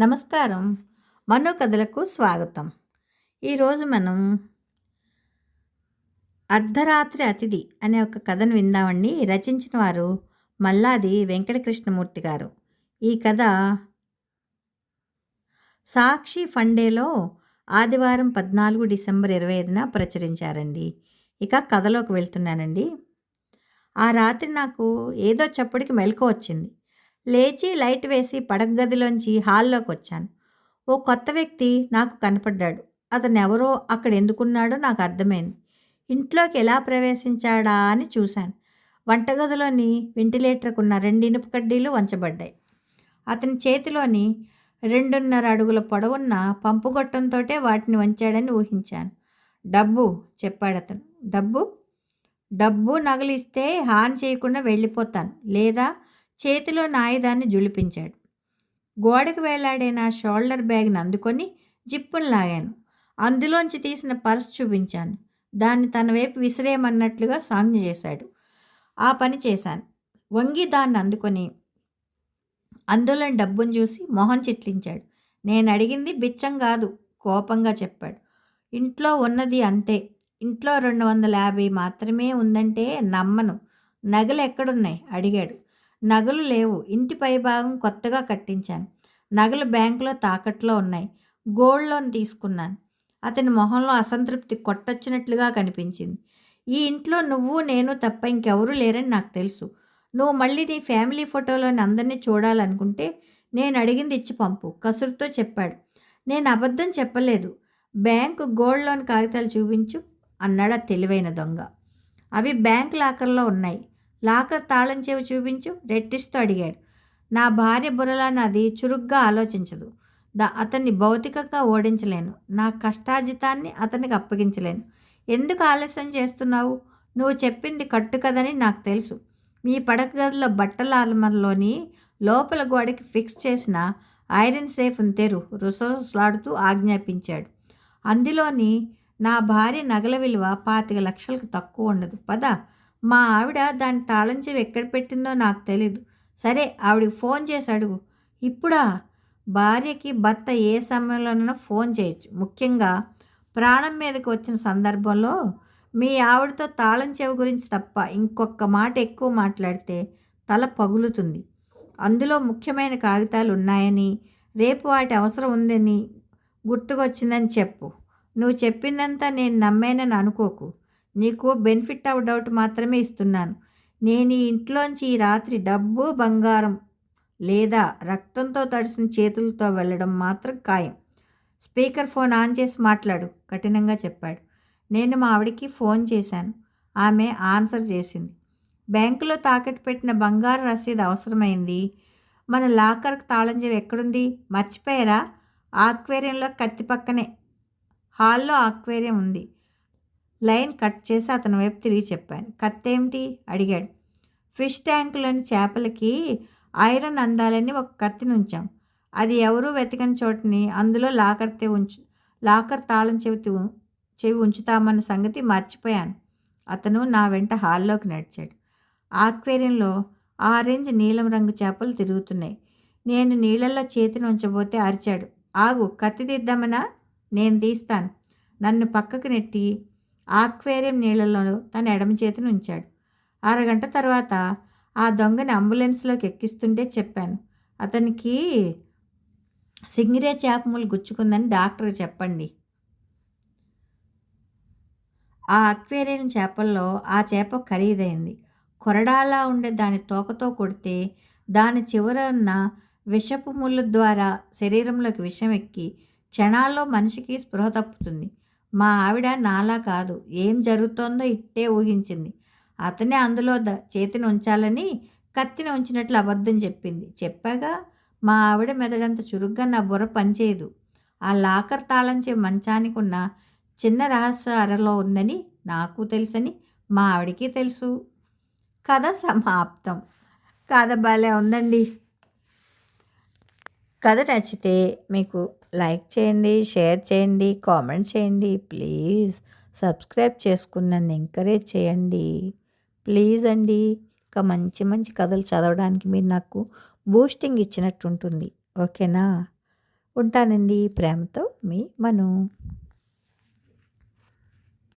నమస్కారం. మనోకథలకు స్వాగతం. ఈరోజు మనం అర్ధరాత్రి అతిథి అనే ఒక కథను విందామండి. రచించిన వారు మల్లాది వెంకటకృష్ణమూర్తి గారు. ఈ కథ సాక్షి ఫండేలో ఆదివారం పద్నాలుగు డిసెంబర్ ఇరవై ఐదున ప్రచురించారండి. ఇక కథలోకి వెళ్తున్నానండి. ఆ రాత్రి నాకు ఏదో చప్పుడికి మెలకు వచ్చింది. లేచి లైట్ వేసి పడక గదిలోంచి హాల్లోకి వచ్చాను ఓ కొత్త వ్యక్తి నాకు కనపడ్డాడు. అతను ఎవరో అక్కడ ఎందుకున్నాడో నాకు అర్థమైంది. ఇంట్లోకి ఎలా ప్రవేశించాడా అని చూశాను. వంటగదిలోని వెంటిలేటర్కు ఉన్న రెండు ఇనుప కడ్డీలు వంచబడ్డాయి. అతని చేతిలోని రెండున్నర అడుగుల పొడవున్న పంపుగొట్టంతో వాటిని వంచాడని ఊహించాను. డబ్బు చెప్పాడు అతను డబ్బు? డబ్బు నగలిస్తే హాని చేయకుండా వెళ్ళిపోతాను. లేదా చేతిలో నాయుధాన్ని జులిపించాడు. గోడకు వేలాడే నా షోల్డర్ బ్యాగ్ని అందుకొని జిప్పును లాగాను. అందులోంచి తీసిన పర్స్ చూపించాను. దాన్ని తన వైపు విసిరేయమన్నట్లుగా సాంగ్ చేశాడు. ఆ పని చేశాను. వంగి దాన్ని అందుకొని అందులోని డబ్బును చూసి మొహం చిట్లించాడు. నేను అడిగింది బిచ్చం కాదు కోపంగా చెప్పాడు. ఇంట్లో ఉన్నది అంతే. ఇంట్లో రెండు వందల యాభై మాత్రమే ఉందంటే నమ్మను. నగలు ఎక్కడున్నాయి? అడిగాడు. నగలు లేవు. ఇంటి పైభాగం కొత్తగా కట్టించాను. నగలు బ్యాంకులో తాకట్లో ఉన్నాయి. గోల్డ్ లోన్ తీసుకున్నాను. అతని మొహంలో అసంతృప్తి కొట్టొచ్చినట్లుగా కనిపించింది. ఈ ఇంట్లో నువ్వు నేను తప్ప ఇంకెవరూ లేరని నాకు తెలుసు. నువ్వు మళ్ళీ నీ ఫ్యామిలీ ఫోటోలోని అందరినీ చూడాలనుకుంటే నేను అడిగింది ఇచ్చి పంపు. కసురుతో చెప్పాడు. నేను అబద్ధం చెప్పలేదు. బ్యాంకు గోల్డ్ లోన్ కాగితాలు చూపించు అన్నాడు తెలివైన దొంగ. అవి బ్యాంక్ లాకర్లో ఉన్నాయి. లాకర్ తాళం చెవి చూపించు రెట్టిస్తూ అడిగాడు. నా భార్య బుర్రలా చురుగ్గా ఆలోచించదు. దా అతన్ని భౌతికంగా ఓడించలేను. నా కష్టాజితాన్ని అతనికి అప్పగించలేను. ఎందుకు ఆలస్యం చేస్తున్నావు? నువ్వు చెప్పింది కట్టు కదని నాకు తెలుసు. మీ పడక గదిలో బట్టల ఆల్మర్లోని లోపల గోడకి ఫిక్స్ చేసిన ఐరన్ సేఫ్ తెరు రుసరుసలాడుతూ ఆజ్ఞాపించాడు. అందులోని నా భార్య నగల విలువ పాతిక లక్షలకు తక్కువ ఉండదు. పద. మా ఆవిడ దాని తాళం చెవి ఎక్కడ పెట్టిందో నాకు తెలీదు. సరే ఆవిడకి ఫోన్ చేసి అడుగు. ఇప్పుడా? భార్యకి భర్త ఏ సమయంలోనైనా ఫోన్ చేయొచ్చు. ముఖ్యంగా ప్రాణం మీదకి వచ్చిన సందర్భంలో మీ ఆవిడతో తాళం చెవి గురించి తప్ప ఇంకొక మాట ఎక్కువ మాట్లాడితే తల పగులుతుంది. అందులో ముఖ్యమైన కాగితాలు ఉన్నాయని రేపు వాటి అవసరం ఉందని గుర్తుకొచ్చిందని చెప్పు. నువ్వు చెప్పిందంతా నేను నమ్మేనని అనుకోకు. నీకు బెనిఫిట్ ఆఫ్ డౌట్ మాత్రమే ఇస్తున్నాను. నేను ఈ ఇంట్లోంచి ఈ రాత్రి డబ్బు బంగారం లేదా రక్తంతో తడిసిన చేతులతో వెళ్ళడం మాత్రం ఖాయం. స్పీకర్ ఫోన్ ఆన్ చేసి మాట్లాడు కఠినంగా చెప్పాడు. నేను మా ఆవిడికి ఫోన్ చేశాను. ఆమె ఆన్సర్ చేసింది. బ్యాంకులో తాకట్టు పెట్టిన బంగారు రసీదు అవసరమైంది. మన లాకర్కి తాళంజం ఎక్కడుంది? మర్చిపోయారా? ఆక్వేరియంలో కత్తి పక్కనే. హాల్లో ఆక్వేరియం ఉంది. లైన్ కట్ చేసి అతని వైపు తిరిగి చెప్పాను. కత్తేమిటి? అడిగాడు. ఫిష్ ట్యాంకులోని చేపలకి ఐరన్ అందాలని ఒక కత్తిని ఉంచాం. అది ఎవరూ వెతకని చోటని అందులో లాకర్తే ఉంచు లాకర్ తాళం చెవితి చెవి ఉంచుతామన్న సంగతి మర్చిపోయాను. అతను నా వెంట హాల్లోకి నడిచాడు. ఆక్వేరియంలో ఆరెంజ్ నీలం రంగు చేపలు తిరుగుతున్నాయి. నేను నీళ్ళల్లో చేతిని ఉంచబోతే అరిచాడు. ఆగు కత్తి తీద్దామనా? నేను తీస్తాను. నన్ను పక్కకు నెట్టి ఆక్వేరియం నీళ్ళలో తన ఎడమ చేతిని ఉంచాడు. అరగంట తర్వాత ఆ దొంగని అంబులెన్స్లోకి ఎక్కిస్తుంటే చెప్పాను. అతనికి సింగిరే చేపములు గుచ్చుకుందని డాక్టర్ చెప్పండి. ఆ అక్వేరియం చేపల్లో ఆ చేప ఖరీదైంది. కొరడాలా ఉండే దాని తోకతో కొడితే దాని చివర ఉన్న విషపు ముళ్ళు ద్వారా శరీరంలోకి విషం ఎక్కి క్షణాల్లో మనిషికి స్పృహ తప్పుతుంది. మా ఆవిడ నాలా కాదు. ఏం జరుగుతోందో ఇట్టే ఊహించింది. అతనే అందులో ద చేతిని ఉంచాలని కత్తిని ఉంచినట్లు అబద్ధం చెప్పింది. చెప్పాగా మా ఆవిడ మెదడంత చురుగ్గా నా బుర్ర పనిచేయదు. ఆ లాకర్ తాళంచే మంచానికి ఉన్న చిన్న రహస్య అరలో ఉందని నాకు తెలుసని మా ఆవిడకి తెలుసు. కథ సమాప్తం. కథ భలే ఉందండి. కథ నచ్చితే మీకు లైక్ చేయండి షేర్ చేయండి కామెంట్ చేయండి. ప్లీజ్ సబ్స్క్రైబ్ చేసుకుని నన్ను ఎంకరేజ్ చేయండి. ప్లీజ్ అండి ఇంకా మంచి మంచి కథలు చదవడానికి మీరు నాకు బూస్టింగ్ ఇచ్చినట్టు ఉంటుంది. ఓకేనా? ఉంటానండి. ప్రేమతో మీ మను.